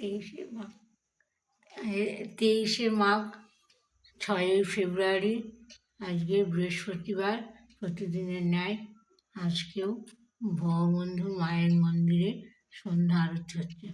তেইশে মাঘ। তেইশে মাঘ, ছয়ই ফেব্রুয়ারি, আজকে বৃহস্পতিবার, প্রতিদিনের ন্যায়। আজকেও ভগবন্ধু মায়ের মন্দিরে সন্ধ্যা আরতি হচ্ছে।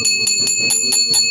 Ooh, ooh, ooh.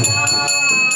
Música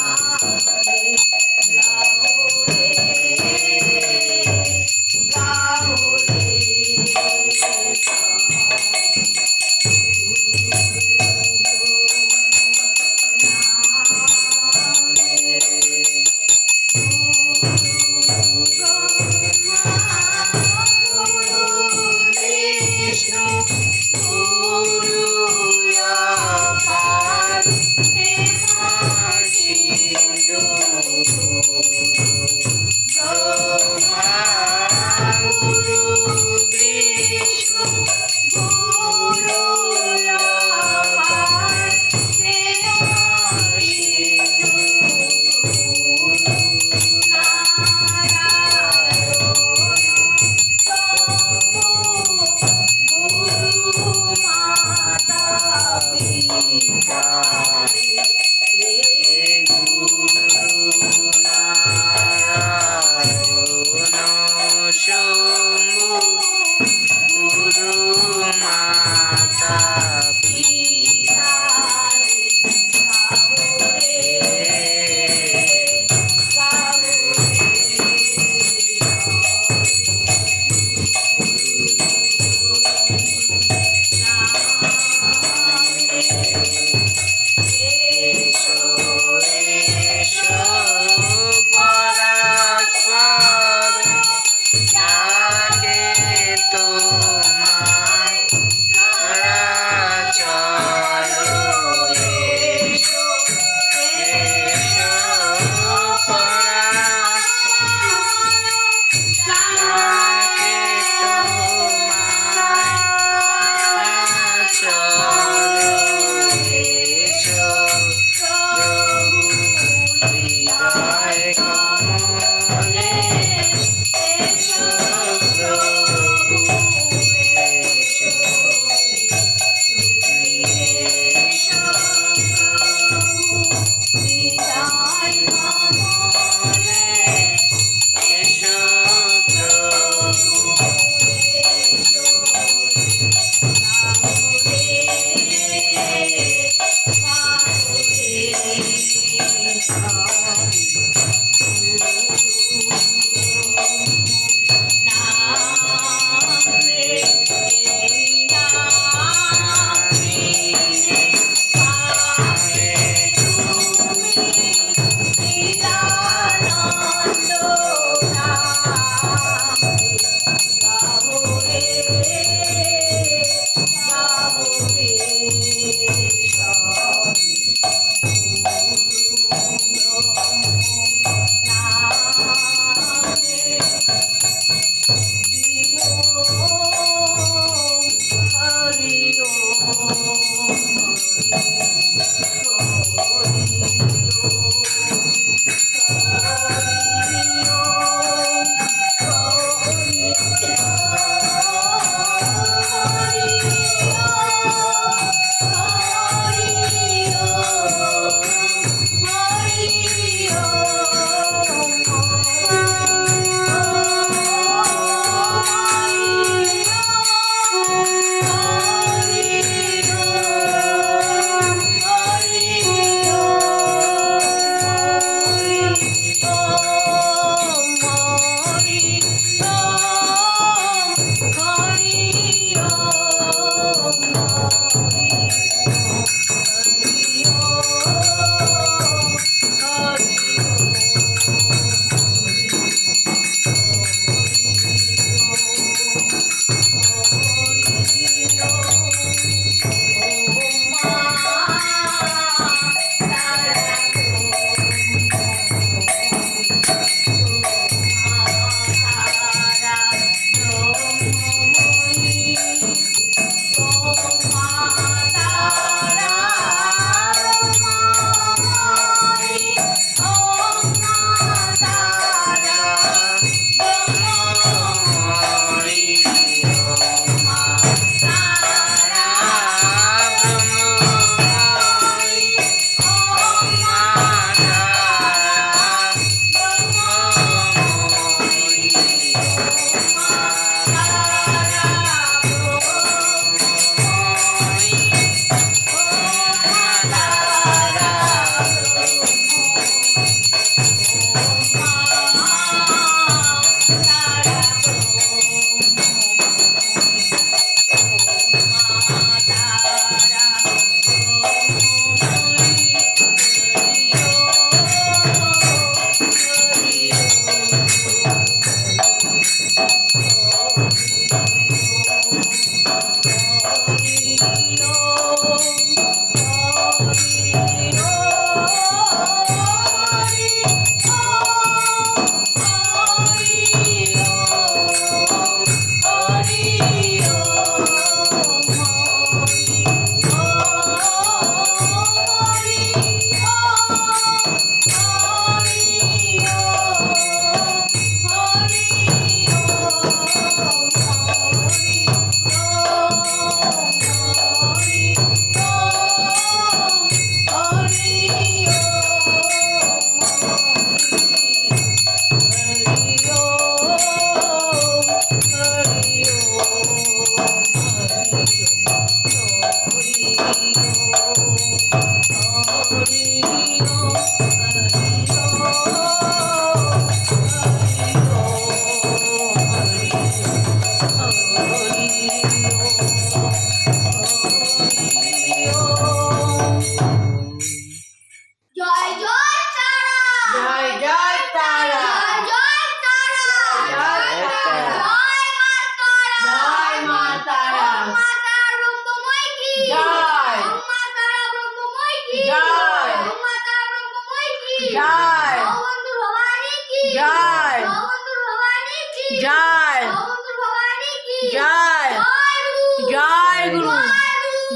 Krishna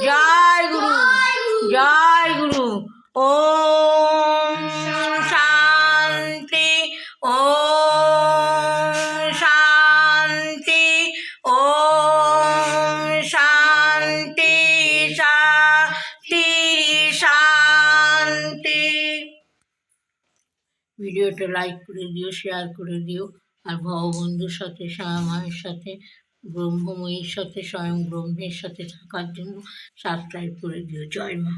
জয় গুরু জয় গুরু ওম শান্তি ওম শান্তি ওম শান্তি শান্তি শান্তি। ভিডিওটা লাইক করে দিও শেয়ার করে দিও, আর ভগবন্ধুর সাথে মায়ের সাথে ব্রহ্মময়ীর সাথে স্বয়ং ব্রহ্মের সাথে থাকার জন্য সাবস্ক্রাইব করে দিও জয় মা।